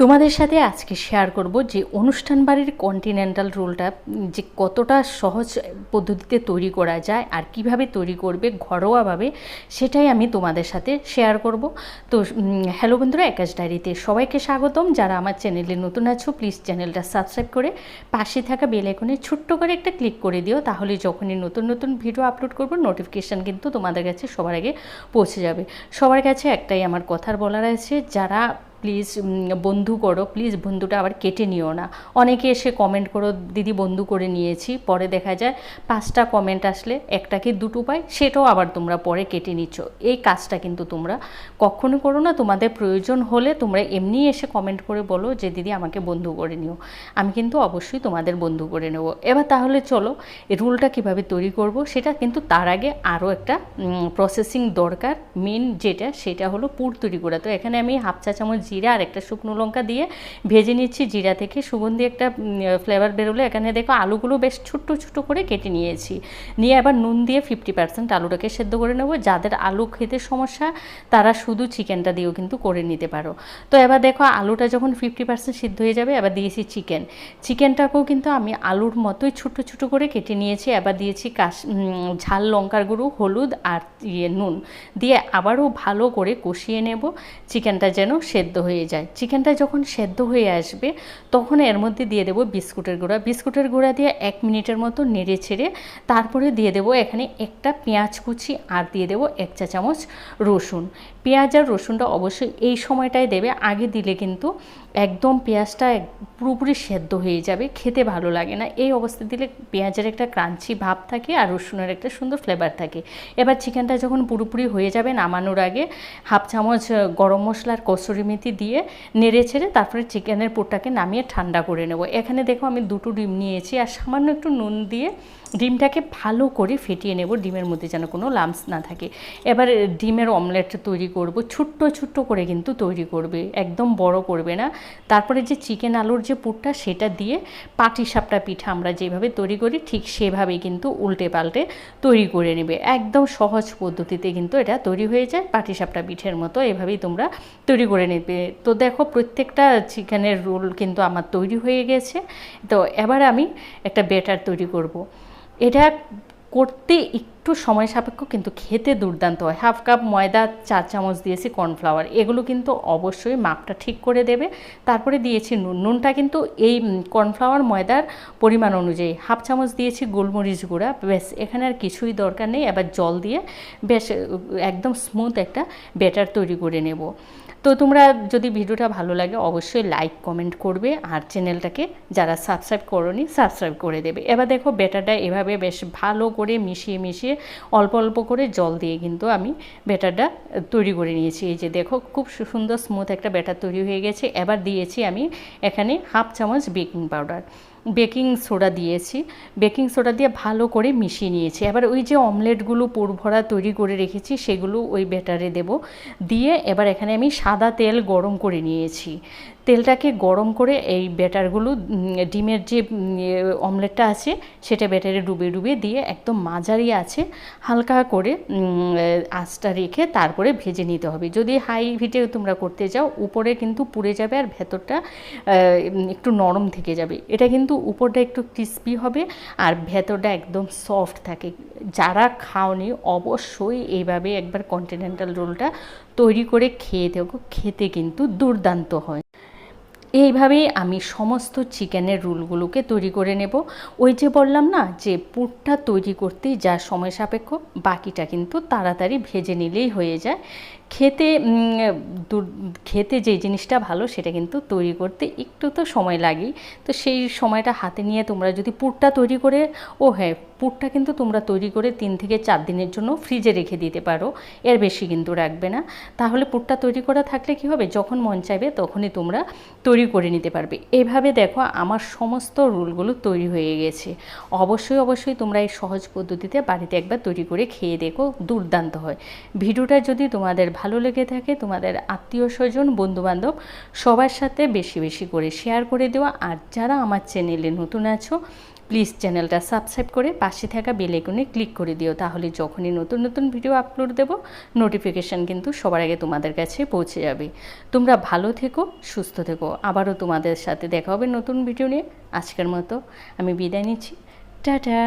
তোমাদের সাথে আজকে শেয়ার করব যে অনুষ্ঠান বাড়ির কন্টিনেন্টাল রোলটা যে কতটা সহজ পদ্ধতিতে তৈরি করা যায় আর কীভাবে তৈরি করবে ঘরোয়াভাবে, সেটাই আমি তোমাদের সাথে শেয়ার করব। তো হ্যালো বন্ধুরা একাশ ডায়েরিতে সবাইকে স্বাগতম। যারা আমার চ্যানেলে নতুন আছো প্লিজ চ্যানেলটা সাবস্ক্রাইব করে পাশে থাকা বেল আইকনে ছোট্ট করে একটা ক্লিক করে দিও, তাহলে যখনই নতুন নতুন ভিডিও আপলোড করব নোটিফিকেশান কিন্তু তোমাদের কাছে সবার আগে পৌঁছে যাবে। সবার কাছে একটাই আমার কথার বলার আছে, যারা প্লিজ বন্ধু করো প্লিজ বন্ধুটা আবার কেটে নিও না। অনেকে এসে কমেন্ট করো, দিদি, বন্ধু করে নিয়েছি। পরে দেখা যায় পাঁচটা কমেন্ট আসলে একটা কি দুটো পাই সেটাও আবার তোমরা পরে কেটে নিচ্ছ। এই কাজটা কিন্তু তোমরা কখনো করো না। তোমাদের প্রয়োজন হলে তোমরা এমনি এসে কমেন্ট করে বলো যে, দিদি, আমাকে বন্ধু করে নিও। আমি কিন্তু অবশ্যই তোমাদের বন্ধু করে নেব। এবার তাহলে চলো রুলটা কীভাবে তৈরি করব, সেটা কিন্তু তার আগে আরও একটা প্রসেসিং দরকার। মেন যেটা, সেটা হলো পুর তৈরি করা। তো এখানে আমি হাফ চা চামচ জিরা আর একটা শুকনো লঙ্কা দিয়ে ভেজে নিচ্ছি। জিরা থেকে সুগন্ধি একটা ফ্লেভার বেরোলো। এখানে দেখো আলুগুলো বেশ ছোট্ট ছোট্ট করে কেটে নিয়েছি। নিয়ে আবার নুন দিয়ে ফিফটি পার্সেন্ট আলুটাকে সেদ্ধ করে নেব। যাদের আলু খেতে সমস্যা, তারা শুধু চিকেনটা দিয়েও কিন্তু করে নিতে পারো। তো এবার দেখো আলুটা যখন ফিফটি পার্সেন্ট সিদ্ধ হয়ে যাবে, এবার দিয়েছি চিকেন। চিকেনটাকেও কিন্তু আমি আলুর মতোই ছোটো ছোটো করে কেটে নিয়েছি। এবার দিয়েছি কাশ ঝাল লঙ্কার গুঁড়ো, হলুদ আর ইয়ে নুন। দিয়ে আবারও ভালো করে কষিয়ে নেব। চিকেনটা যেন সেদ্ধ হয়ে যায়। চিকেনটা যখন সেদ্ধ হয়ে আসবে, তখন এর মধ্যে দিয়ে দেবো বিস্কুটের গুঁড়া। বিস্কুটের গুঁড়া দিয়ে এক মিনিটের মতো নেড়ে ছেড়ে তারপরে দিয়ে দেবো এখানে একটা পেঁয়াজ কুচি আর দিয়ে দেবো এক চা চামচ রসুন। পেঁয়াজ আর রসুনটা অবশ্যই এই সময়টায় দেবে। আগে দিলে কিন্তু একদম পেঁয়াজটা পুরোপুরি সেদ্ধ হয়ে যাবে, খেতে ভালো লাগে না। এই অবস্থা দিলে পেঁয়াজের একটা ক্রাঞ্চি ভাব থাকে আর রসুনের একটা সুন্দর ফ্লেভার থাকে। এবার চিকেনটা যখন পুরোপুরি হয়ে যাবে নামানোর আগে, হাফ চামচ গরম মশলার কসুরি মেথি দিয়ে নেড়ে ছেড়ে তারপরে চিকেনের পুরটাকে নামিয়ে ঠান্ডা করে নেব। এখানে দেখো আমি দুটো ডিম নিয়েছি আর সামান্য একটু নুন দিয়ে ডিমটাকে ভালো করে ফেটিয়ে নেব ডিমের মধ্যে যেন কোনো লামস না থাকে। এবার ডিমের অমলেট তৈরি করব, ছোট্ট ছোট্ট করে কিন্তু তৈরি করবে, একদম বড় করবে না। তারপরে যে চিকেন আলুর যে পুরটা সেটা দিয়ে পাটি সাপটা পিঠা আমরা যেভাবে তৈরি করি ঠিক সেভাবেই কিন্তু উল্টে পাল্টে তৈরি করে নেবে। একদম সহজ পদ্ধতিতে কিন্তু এটা তৈরি হয়ে যায়, পাটি সাপটা পিঠের মতো এভাবেই তোমরা তৈরি করে নেবে। তো দেখো প্রত্যেকটা চিকেনের রোল কিন্তু আমার তৈরি হয়ে গেছে। তো এবার আমি একটা বেটার তৈরি করব। এটা করতে একটু সময় সাপেক্ষ কিন্তু খেতে দুর্দান্ত হয়। হাফ কাপ ময়দা, চার চামচ দিয়েছি কর্নফ্লাওয়ার। এগুলো কিন্তু অবশ্যই মাপটা ঠিক করে দেবে। তারপরে দিয়েছি নুন। নুনটা কিন্তু এই কর্নফ্লাওয়ার ময়দার পরিমাণ অনুযায়ী। হাফ চামচ দিয়েছি গোলমরিচ গুঁড়া। বেশ এখানে আর কিছুই দরকার নেই। এবার জল দিয়ে বেশ, একদম স্মুথ একটা ব্যাটার তৈরি করে নেব। তো তোমরা যদি ভিডিওটা ভালো লাগে, অবশ্যই লাইক কমেন্ট করবে। আর চ্যানেলটাকে যারা সাবস্ক্রাইব করনি সাবস্ক্রাইব করে দেবে। এবার দেখো, ব্যাটারটা এভাবে বেশ ভালো করে মিশিয়ে মিশিয়ে অল্প অল্প করে জল দিয়ে কিন্তু আমি ব্যাটারটা তৈরি করে নিয়েছি। এই যে দেখো, খুব সুন্দর স্মুথ একটা ব্যাটার তৈরি হয়ে গেছে। এবার দিয়েছি আমি এখানে হাফ চামচ বেকিং পাউডার বেকিং সোডা দিয়েছি। বেকিং সোডা দিয়ে ভালো করে মিশিয়ে নিয়েছি। এবার ওই যে অমলেটগুলো পুরভরা তৈরি করে রেখেছি, সেগুলো ওই ব্যাটারে দেব। দিয়ে এবার এখানে আমি সাদা তেল গরম করে নিয়েছি। তেলটাকে গরম করে এই ব্যাটারগুলো ডিমের যে অমলেটটা আছে, সেটা ব্যাটারে ডুবে ডুবে দিয়ে একদম মাঝারি আছে, হালকা করে আঁচটা রেখে তারপরে ভেজে নিতে হবে। যদি হাই হিটে তোমরা করতে যাও, উপরে কিন্তু পুড়ে যাবে আর ভেতরটা একটু নরম থেকে যাবে। এটা কিন্তু উপরটা একটু ক্রিস্পি হবে আর ভেতরটা একদম সফট থাকে। যারা খাওনি, অবশ্যই এইভাবে একবার কন্টিনেন্টাল রোলটা তৈরি করে খেয়ে দেখো, খেতে কিন্তু দুর্দান্ত হয়। এইভাবেই আমি সমস্ত চিকেনের রুলগুলোকে তৈরি করে নেব। ওই যে বললাম না, যে পুরটা তৈরি করতে যা সময় সাপেক্ষ, বাকিটা কিন্তু তাড়াতাড়ি ভেজে নিলেই হয়ে যায়। খেতে খেতে যে জিনিসটা ভালো সেটা কিন্তু তৈরি করতে একটু তো সময় লাগেই। তো সেই সময়টা হাতে নিয়ে তোমরা যদি পুরটা তৈরি করে, ও হ্যাঁ পুরটা কিন্তু তোমরা তৈরি করে তিন থেকে চার দিনের জন্য ফ্রিজে রেখে দিতে পারো। এর বেশি কিন্তু রাখবে না। তাহলে পুরটা তৈরি করা থাকলে কি হবে? যখন মন চাইবে তখনই তোমরা তৈরি করে নিতে পারবে। এভাবে দেখো আমার সমস্ত রুলগুলো তৈরি হয়ে গেছে। অবশ্যই অবশ্যই তোমরা এই সহজ পদ্ধতিতে বাড়িতে একবার তৈরি করে খেয়ে দেখো, দুর্দান্ত হয়। ভিডিওটা যদি তোমাদের ভালো লেগে থাকে, তোমাদের আত্মীয় স্বজন, বন্ধুবান্ধব, সবার সাথে বেশি বেশি করে শেয়ার করে দেওয়া। আর যারা আমার চ্যানেলে নতুন আছো প্লিজ চ্যানেলটা সাবস্ক্রাইব করে পাশে থাকা বেল আইকনে ক্লিক করে দিও। তাহলে যখনই নতুন নতুন ভিডিও আপলোড দেব নোটিফিকেশান কিন্তু সবার আগে তোমাদের কাছে পৌঁছে যাবে। তোমরা ভালো থেকো, সুস্থ থেকো। আবারও তোমাদের সাথে দেখা হবে নতুন ভিডিও নিয়ে। আজকের মতো আমি বিদায় নিচ্ছি। টাটা!